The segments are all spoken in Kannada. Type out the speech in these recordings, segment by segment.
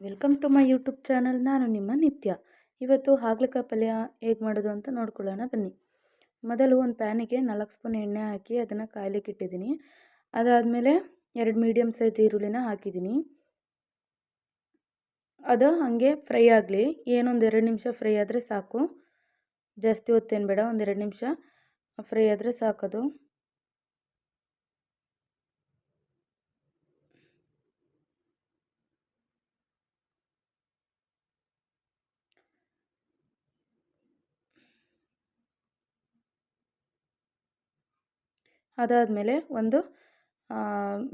Welcome to my YouTube channel ನಾನು ನಿಮ್ಮ ನಿತ್ಯ. ಇವತ್ತು ಹಾಗಲಕಾಯಿ ಪಲ್ಯ ಹೇಗೆ ಮಾಡೋದು ಅಂತ ನೋಡ್ಕೊಳ್ಳೋಣ, ಬನ್ನಿ. ಮೊದಲು ಒಂದು ಪ್ಯಾನಿಗೆ ನಾಲ್ಕು ಸ್ಪೂನ್ ಎಣ್ಣೆ ಹಾಕಿ ಅದನ್ನು ಕಾಯ್ಲಿಕ್ಕೆ ಇಟ್ಟಿದ್ದೀನಿ. ಅದಾದಮೇಲೆ ಎರಡು ಮೀಡಿಯಮ್ ಸೈಜ್ ಈರುಳ್ಳಿನ ಹಾಕಿದ್ದೀನಿ. ಅದು ಹಾಗೆ ಫ್ರೈ ಆಗಲಿ. ಏನೊಂದು ಎರಡು ನಿಮಿಷ ಫ್ರೈ ಆದರೆ ಸಾಕು. ಜಾಸ್ತಿ ಹೊತ್ತೇನು ಬೇಡ ಒಂದೆರಡು ನಿಮಿಷ ಫ್ರೈ ಆದರೆ ಸಾಕದು. ಅದಾದಮೇಲೆ ಒಂದು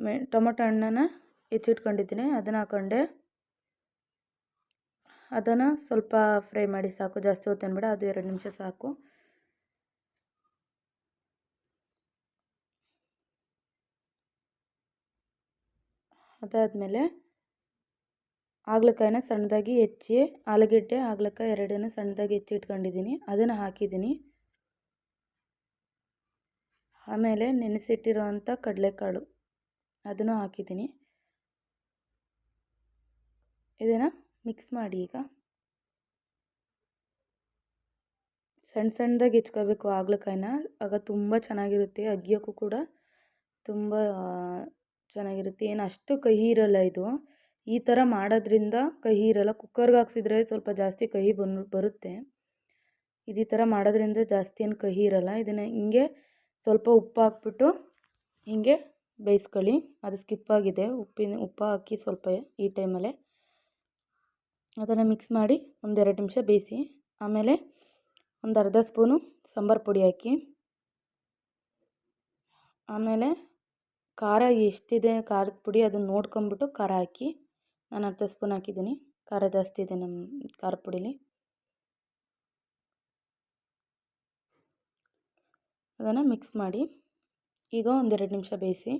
ಮೆ, ಟೊಮೊಟೊ ಹಣ್ಣನ್ನು ಹೆಚ್ಚಿಟ್ಕೊಂಡಿದ್ದೀನಿ. ಅದನ್ನು ಹಾಕೊಂಡೆ. ಅದನ್ನು ಸ್ವಲ್ಪ ಫ್ರೈ ಮಾಡಿ ಸಾಕು. ಜಾಸ್ತಿ ಹೊತ್ತು ಅದು ಎರಡು ನಿಮಿಷ ಸಾಕು. ಅದಾದಮೇಲೆ ಹಾಗಲಕಾಯಿನ ಸಣ್ಣದಾಗಿ ಹೆಚ್ಚಿ, ಆಲೂಗೆಡ್ಡೆ ಹಾಗಲಕಾಯಿ ಎರಡನ್ನೂ ಸಣ್ಣದಾಗಿ ಹೆಚ್ಚಿ ಇಟ್ಕೊಂಡಿದ್ದೀನಿ ಅದನ್ನು ಹಾಕಿದ್ದೀನಿ. ಆಮೇಲೆ ನೆನೆಸಿಟ್ಟಿರೋವಂಥ ಕಡಲೆಕಾಳು. ಅದನ್ನು ಹಾಕಿದ್ದೀನಿ. ಇದನ್ನು ಮಿಕ್ಸ್ ಮಾಡಿ ಈಗ. ಸಣ್ಣ ಸಣ್ಣದಾಗಿ ಹೆಚ್ಕೋಬೇಕು ಆಗ್ಲಕಾಯಿನ. ಆಗ ತುಂಬ ಚೆನ್ನಾಗಿರುತ್ತೆ. ಅಗಿಯೋಕ್ಕೂ ಕೂಡ ತುಂಬ ಚೆನ್ನಾಗಿರುತ್ತೆ. ಏನು ಅಷ್ಟು ಕಹಿ ಇರಲ್ಲ ಇದು. ಈ ಥರ ಮಾಡೋದ್ರಿಂದ ಕಹಿ ಇರೋಲ್ಲ. ಕುಕ್ಕರ್ಗೆ ಹಾಕ್ಸಿದ್ರೆ ಸ್ವಲ್ಪ ಜಾಸ್ತಿ ಕಹಿ ಬಂದು ಬರುತ್ತೆ. ಇದು ಈ ಥರ ಮಾಡೋದ್ರಿಂದ ಜಾಸ್ತಿ ಏನು ಕಹಿ ಇರಲ್ಲ. ಇದನ್ನು ಹಿಂಗೆ ಸ್ವಲ್ಪ ಉಪ್ಪು ಹಾಕ್ಬಿಟ್ಟು ಹೀಗೆ ಬೇಯಿಸ್ಕೊಳ್ಳಿ. ಅದು ಸ್ಕಿಪ್ ಆಗಿದೆ. ಉಪ್ಪಿನ, ಉಪ್ಪು ಹಾಕಿ ಸ್ವಲ್ಪ ಈ ಟೈಮಲ್ಲೇ ಅದನ್ನು ಮಿಕ್ಸ್ ಮಾಡಿ ಒಂದೆರಡು ನಿಮಿಷ ಬೇಯಿಸಿ, ಆಮೇಲೆ ಒಂದು ಅರ್ಧ ಸ್ಪೂನು ಸಾಂಬಾರು ಪುಡಿ ಹಾಕಿ, ಆಮೇಲೆ ಖಾರ ಎಷ್ಟಿದೆ, ಖಾರದ ಪುಡಿ ಅದನ್ನು ನೋಡ್ಕೊಂಬಿಟ್ಟು ಖಾರ ಹಾಕಿ, ನಾನು ಅರ್ಧ ಸ್ಪೂನ್ ಹಾಕಿದ್ದೀನಿ. ಖಾರ ಜಾಸ್ತಿ ಇದೆ ನಮ್ಮ ಖಾರ ಪುಡೀಲಿ. ಅದನ್ನು ಮಿಕ್ಸ್ ಮಾಡಿ ಈಗ ಒಂದೆರಡು ನಿಮಿಷ ಬೇಯಿಸಿ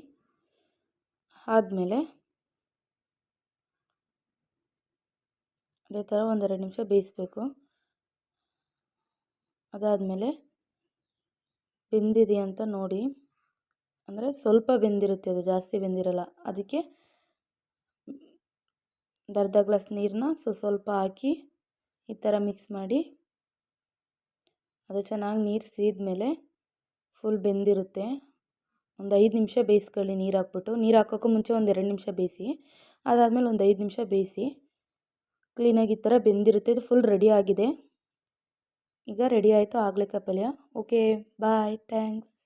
ಆದಮೇಲೆ ಅದೇ ಥರ ಒಂದೆರಡು ನಿಮಿಷ ಬೇಯಿಸ್ಬೇಕು. ಅದಾದಮೇಲೆ ಬೆಂದಿದೆಯಾ ಅಂತ ನೋಡಿ. ಅಂದರೆ ಸ್ವಲ್ಪ ಬೆಂದಿರುತ್ತೆ ಅದು, ಜಾಸ್ತಿ ಬೆಂದಿರಲ್ಲ. ಅದಕ್ಕೆ ಒಂದು ಅರ್ಧ ಗ್ಲಾಸ್ ನೀರನ್ನ ಸ್ವಲ್ಪ ಹಾಕಿ ಈ ಥರ ಮಿಕ್ಸ್ ಮಾಡಿ ಅದು ಚೆನ್ನಾಗಿ ನೀರು ಸೀದ್ಮೇಲೆ ಫುಲ್ ಬೆಂದಿರುತ್ತೆ. ಒಂದು ಐದು ನಿಮಿಷ ಬೇಯಿಸ್ಕೊಳ್ಳಿ ನೀರು ಹಾಕ್ಬಿಟ್ಟು ನೀರು ಹಾಕೋಕ್ಕೂ ಮುಂಚೆ ಒಂದು ಎರಡು ನಿಮಿಷ ಬೇಯಿಸಿ. ಅದಾದಮೇಲೆ ಒಂದು ಐದು ನಿಮಿಷ ಬೇಯಿಸಿ. ಕ್ಲೀನಾಗಿ ಈ ಥರ ಬೆಂದಿರುತ್ತೆ. ಇದು ಫುಲ್ ರೆಡಿ ಆಗಿದೆ. ಈಗ ರೆಡಿ ಆಯಿತು. ಆಗ್ಲಿಕ್ಕೆ ಪಲ್ಯ. Okay bye thanks